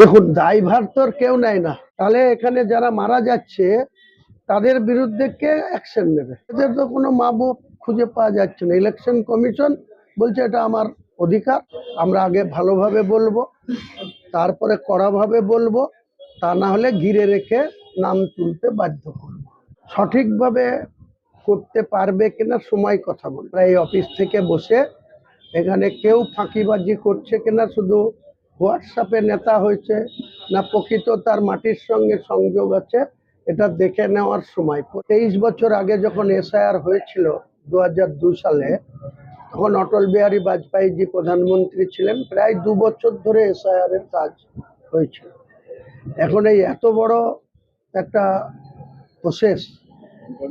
দেখুন দায়ভার তো কেউ নেয় না। তাহলে এখানে যারা মারা যাচ্ছে, তাদের বিরুদ্ধে কে অ্যাকশন নেবে? এদের তো কোনো মাবুব খুঁজে পাওয়া যাচ্ছে না। ইলেকশন কমিশন বলছে এটা আমার অধিকার, আমরা আগে ভালোভাবে বলব, তারপরে কড়াভাবে বলব, তা না হলে ঘিরে রেখে নাম তুলতে বাধ্য করব। সঠিকভাবে করতে পারবে কিনা সময় কথা বলব। এই অফিস থেকে বসে এখানে কেউ ফাঁকিবাজি করছে কিনা শুধু হোয়াটসঅ্যাপে নেতা হয়েছে না প্রকৃত তার মাটির সঙ্গে সংযোগ আছে, এটা দেখে নেওয়ার সময়। তেইশ বছর আগে যখন এসআইআর হয়েছিল দু সালে, তখন অটল বিহারী বাজপেয়ীজি প্রধানমন্ত্রী ছিলেন। প্রায় দু বছর ধরে এসআইআর এর কাজ হয়েছিল। এখন এই এত বড় একটা প্রসেস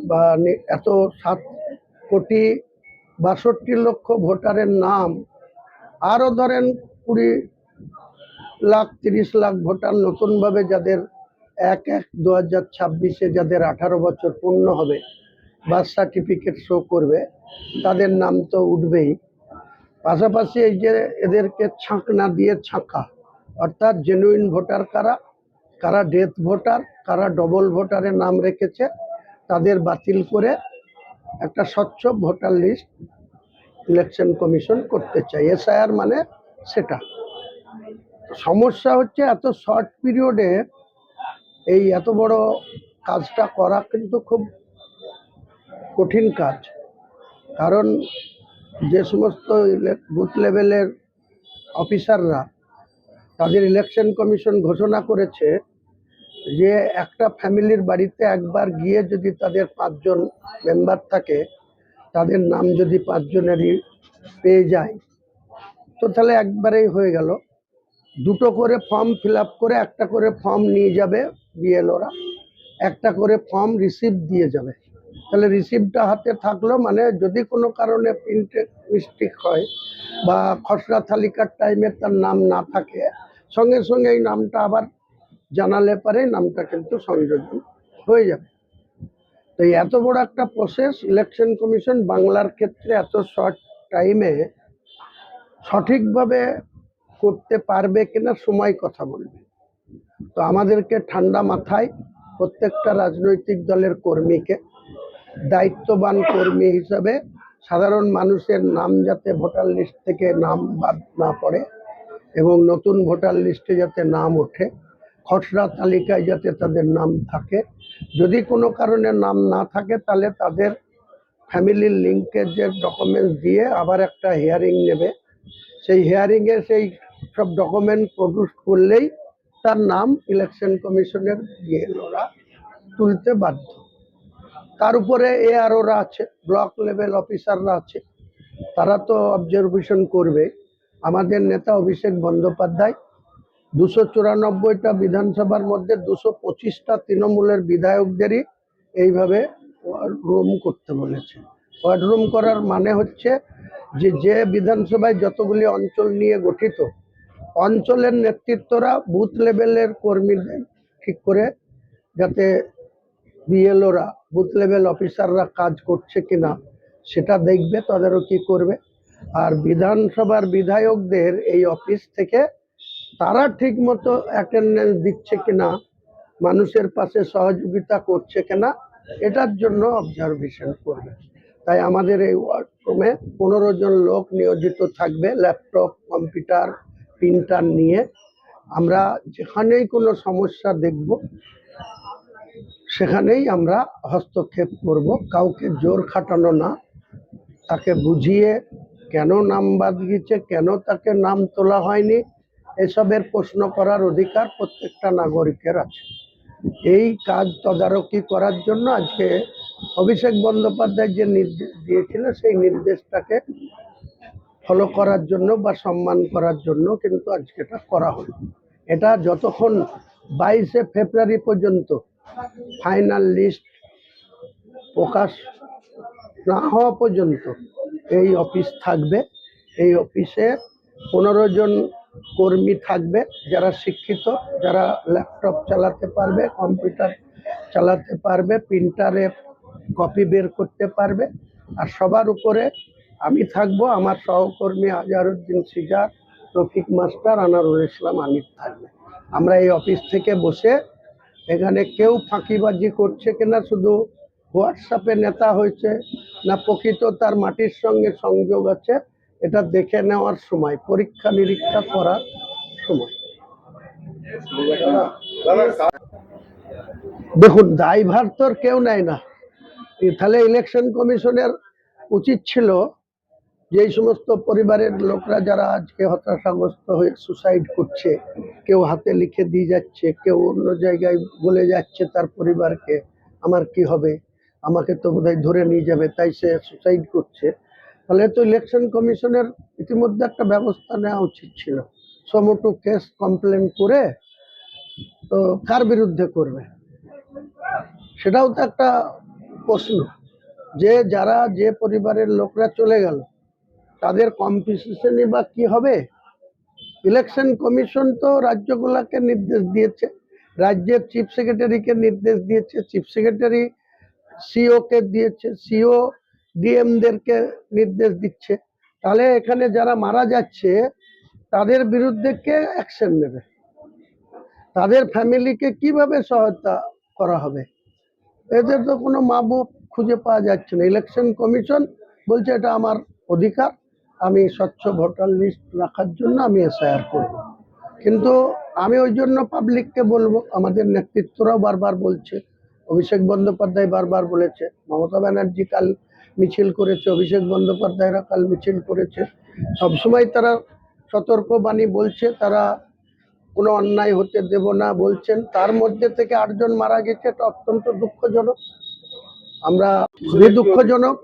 বা এত সাত কোটি বাষট্টি লক্ষ ভোটারের নাম, আরও ধরেন কুড়ি লাখ তিরিশ লাখ ভোটার নতুনভাবে যাদের এক এক দু হাজার ছাব্বিশে যাদের আঠারো বছর পূর্ণ হবে বার্থ সার্টিফিকেট শো করবে, তাদের নাম তো উঠবেই। পাশাপাশি এই যে এদেরকে ছাঁক না দিয়ে ছাঁকা, অর্থাৎ জেনুইন ভোটার কারা কারা ডেথ ভোটার, কারা ডবল ভোটারে নাম রেখেছে, তাদের বাতিল করে একটা স্বচ্ছ ভোটার লিস্ট ইলেকশন কমিশন করতে চাই। এসআইআর মানে সেটা। সমস্যা হচ্ছে এত শর্ট পিরিয়ডে এই এত বড় কাজটা করা কিন্তু খুব কঠিন কাজ। কারণ যে সমস্ত বুথ লেভেলের অফিসাররা তাদের ইলেকশন কমিশন ঘোষণা করেছে যে একটা ফ্যামিলির বাড়িতে একবার গিয়ে যদি তাদের পাঁচজন মেম্বার থাকে, তাদের নাম যদি পাঁচজনেরই পেয়ে যায়, তো তাহলে একবারেই হয়ে গেল। দুটো করে ফর্ম ফিল করে একটা করে ফর্ম নিয়ে যাবে বিএলওরা একটা করে ফর্ম রিসিভ দিয়ে যাবে। তাহলে রিসিভটা হাতে থাকল মানে যদি কোনো কারণে প্রিন্টে মিস্টেক হয় বা খসড়া তালিকার টাইমে তার নাম না থাকে, সঙ্গে সঙ্গে এই নামটা আবার জানালে পারে নামটা কিন্তু সংযোজন হয়ে যাবে। তো এত বড় একটা প্রসেস ইলেকশন কমিশন বাংলার ক্ষেত্রে এত শর্ট টাইমে সঠিকভাবে করতে পারবে কিনা সময় কথা বলবে। তো আমাদেরকে ঠান্ডা মাথায় প্রত্যেকটা রাজনৈতিক দলের কর্মীকে, দায়িত্ববান কর্মী হিসাবে সাধারণ মানুষের নাম যাতে ভোটার লিস্ট থেকে নাম বাদ না পড়ে এবং নতুন ভোটার লিস্টে যাতে নাম ওঠে, খসড়া তালিকায় যাতে তাদের নাম থাকে। যদি কোনো কারণে নাম না থাকে, তাহলে তাদের ফ্যামিলির লিঙ্কেজের ডকুমেন্টস দিয়ে আবার একটা হিয়ারিং নেবে। সেই হিয়ারিংয়ে সেই সব ডকুমেন্ট প্রডিউস করলেই তার নাম ইলেকশন কমিশনের ওরা তুলতে বাধ্য। তার উপরে এ এআরওরা আছে ব্লক লেভেল অফিসাররা আছে, তারা তো অবজারভেশন করবে। আমাদের নেতা অভিষেক বন্দ্যোপাধ্যায় দুশো চুরানব্বইটা বিধানসভার মধ্যে দুশো পঁচিশটা তৃণমূলের বিধায়কদেরই এইভাবে রুম করতে বলেছে। ওয়ার্ড রুম করার মানে হচ্ছে যে যে বিধানসভায় যতগুলি অঞ্চল নিয়ে গঠিত অঞ্চলের নেতৃত্বরা বুথ লেভেলের কর্মীদের ঠিক করে যাতে বিএলওরা, বুথ লেভেল অফিসাররা কাজ করছে কিনা সেটা দেখবে, তাদেরও তদারকি করবে। আর বিধানসভার বিধায়কদের এই অফিস থেকে তারা ঠিক মতো অ্যাটেন্ডেন্স দিচ্ছে কিনা, মানুষের পাশে সহযোগিতা করছে কিনা, এটার জন্য অবজারভেশন করবে। তাই আমাদের এই ওয়ার্করুমে পনেরো জন লোক নিয়োজিত থাকবে, ল্যাপটপ, কম্পিউটার প্রিন্টার নিয়ে আমরা যেখানেই কোনো সমস্যা দেখব, সেখানেই আমরা হস্তক্ষেপ করব। কাউকে জোর খাটানো না। তাকে বুঝিয়ে কেন নাম বাদ গিয়েছে কেন তাকে নাম তোলা হয়নি, এসবের প্রশ্ন করার অধিকার প্রত্যেকটা নাগরিকের আছে। এই কাজ তদারকি করার জন্য আজকে অভিষেক বন্দ্যোপাধ্যায় যে নির্দেশ দিয়েছিল, সেই নির্দেশটাকে ফলো করার জন্য বা সম্মান করার জন্য কিন্তু আজকে এটা করা হলো। এটা যতক্ষণ বাইশে ফেব্রুয়ারি পর্যন্ত ফাইনাল লিস্ট প্রকাশ না হওয়া পর্যন্ত এই অফিস থাকবে। এই অফিসে পনেরো জন কর্মী থাকবে, যারা শিক্ষিত, যারা ল্যাপটপ চালাতে পারবে কম্পিউটার চালাতে পারবে প্রিন্টারে কপি বের করতে পারবে। আর সবার উপরে আমি থাকব, আমার সহকর্মী আজহারউদ্দিন সিজার, রফিক মাস্টার, আনারুল ইসলাম আনিফ থাকবে। আমরা এই অফিস থেকে বসে এখানে কেউ ফাঁকিবাজি করছে কিনা, শুধু হোয়াটসঅ্যাপে নেতা হয়েছে না, প্রকৃত তার মাটির সঙ্গে সংযোগ আছে, এটা দেখে নেওয়ার সময়, পরীক্ষা নিরীক্ষা করার সময়। দেখুন, দায়ভার তোর কেউ নেয় না। তাহলে ইলেকশন কমিশনের উচিত ছিল যে এই সমস্ত পরিবারের লোকরা যারা আজকে হতাশাগ্রস্ত হয়ে সুসাইড করছে, কেউ হাতে লিখে দিয়ে যাচ্ছে, কেউ অন্য জায়গায় বলে যাচ্ছে তার পরিবারকে, আমার কি হবে? আমাকে তো বোধহয় ধরে নিয়ে যাবে। তাই সে সুসাইড করছে। তাহলে তো ইলেকশন কমিশনের ইতিমধ্যে একটা ব্যবস্থা নেওয়া উচিত ছিল। সমটু কেস কমপ্লেন করে তো কার বিরুদ্ধে করবে? সেটাও তো একটা প্রশ্ন। যে যারা, যে পরিবারের লোকরা চলে গেল তাদের কম্পিটিশনই বা কি হবে? ইলেকশন কমিশন তো রাজ্যগুলোকে নির্দেশ দিয়েছে। রাজ্যের চিফ সেক্রেটারিকে নির্দেশ দিয়েছে চিফ সেক্রেটারি সিওকে দিয়েছে সিও ডিএমদেরকে নির্দেশ দিচ্ছে। তাহলে এখানে যারা মারা যাচ্ছে, তাদের বিরুদ্ধে কে অ্যাকশন নেবে? তাদের ফ্যামিলিকে কীভাবে সহায়তা করা হবে? এদের তো কোনো মা খুঁজে পাওয়া যাচ্ছে না। ইলেকশন কমিশন বলছে এটা আমার অধিকার। আমি স্বচ্ছ ভোটার লিস্ট রাখার জন্য আমি এসআইআর করব। কিন্তু আমি ওই জন্য পাবলিককে বলব, আমাদের নেতৃত্বরাও বারবার বলছে, অভিষেক বন্দ্যোপাধ্যায় বারবার বলেছে, মমতা ব্যানার্জি কাল মিছিল করেছে, অভিষেক বন্দ্যোপাধ্যায়রা কাল মিছিল করেছে। সবসময় তারা সতর্ক বাণী বলছে, তারা কোনো অন্যায় হতে দেব না বলছেন। তার মধ্যে থেকে আটজন মারা গেছে, এটা অত্যন্ত দুঃখজনক। আমরা খুবই দুঃখজনক।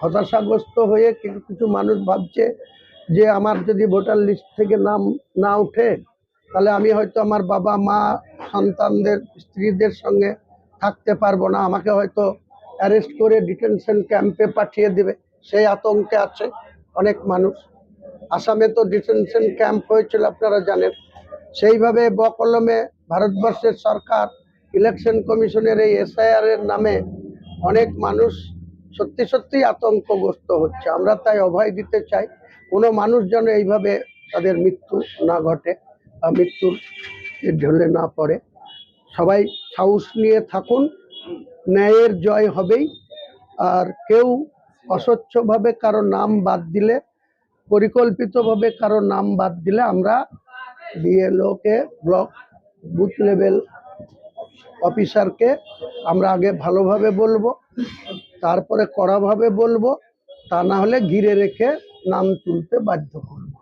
হতাশাগ্রস্ত হয়ে কিছু কিছু মানুষ ভাবছে যে আমার যদি ভোটার লিস্ট থেকে নাম না ওঠে, তাহলে আমি হয়তো আমার বাবা, মা, সন্তানদের, স্ত্রীদের সঙ্গে থাকতে পারব না। আমাকে হয়তো অ্যারেস্ট করে ডিটেনশন ক্যাম্পে পাঠিয়ে দেবে। সেই আতঙ্কে আছে অনেক মানুষ। আসামে তো ডিটেনশন ক্যাম্প হয়েছিল, আপনারা জানেন। সেইভাবে বকলমে ভারতবর্ষের সরকার, ইলেকশন কমিশনের এই এসআইআর এর নামে অনেক মানুষ সত্যি সত্যি আতঙ্কগ্রস্ত হচ্ছে। আমরা তাই অভয় দিতে চাই, কোনো মানুষ যেন এইভাবে তাদের মৃত্যু না ঘটে বা মৃত্যুর ঢলে না পড়ে। সবাই সাহস নিয়ে থাকুন, ন্যায়ের জয় হবেই। আর কেউ অস্বচ্ছভাবে কারও নাম বাদ দিলে, পরিকল্পিতভাবে কারও নাম বাদ দিলে আমরা বিএলওকে ব্লক বুথ লেভেল অফিসারকে আমরা আগে ভালোভাবে বলব। তারপরে কড়াভাবে বলব তা না হলে ঘিরে রেখে নাম তুলতে বাধ্য করব।